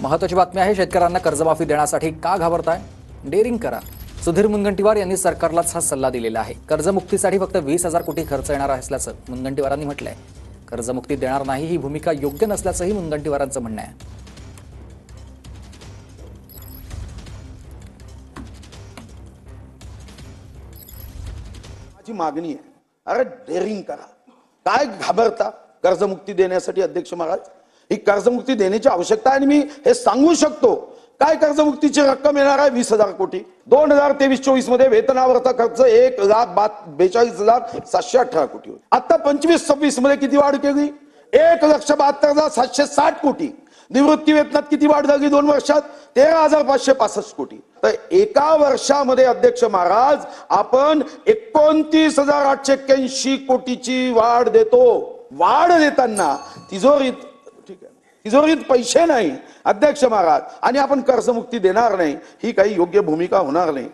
महत्वाची बातमी आहे शेतकऱ्यांना कर्जमाफी देण्यासाठी का घाबरताय? डेअरिंग करा. सुधीर मुनगंटीवार यांनी सरकारलाच हा सल्ला दिलेला आहे. कर्जमुक्तीसाठी फक्त वीस हजार कोटी खर्च येणार असल्याचं मुनगंटीवारांनी म्हटलंय. कर्जमुक्ती देणार नाही ही भूमिका योग्य नसल्याचंही मुनगंटीवारांचं म्हणणं आहे. माझी मागणी आहे अरे डेअरिंग करा. काय घाबरता कर्जमुक्ती देण्यासाठी अध्यक्ष महाराज? ही कर्जमुक्ती देण्याची आवश्यकता आहे आणि मी हे सांगू शकतो. काय कर्जमुक्तीची रक्कम येणार आहे? वीस हजार कोटी. दोन हजार तेवीस चोवीसमध्ये वेतनावरचा खर्च एक लाख बा बेचाळीस हजार सातशे अठरा कोटी होता आता पंचवीस सव्वीसमध्ये किती वाढ केली? एक लक्ष बहात्तर हजार सातशे साठ कोटी. निवृत्ती वेतनात किती वाढ झाली दोन वर्षात? तेरा हजार पाचशे पासष्ट कोटी. तर एका वर्षामध्ये अध्यक्ष महाराज आपण एकोणतीस हजार आठशे एक्क्याऐंशी कोटीची वाढ देतो. वाढ देताना तिजोरीत ठीक आहे. तिजोरीत पैसे नाही. अध्यक्ष महाराज आणि आपण कर्जमुक्ती देणार नाही. ही काही योग्य भूमिका होणार नाही.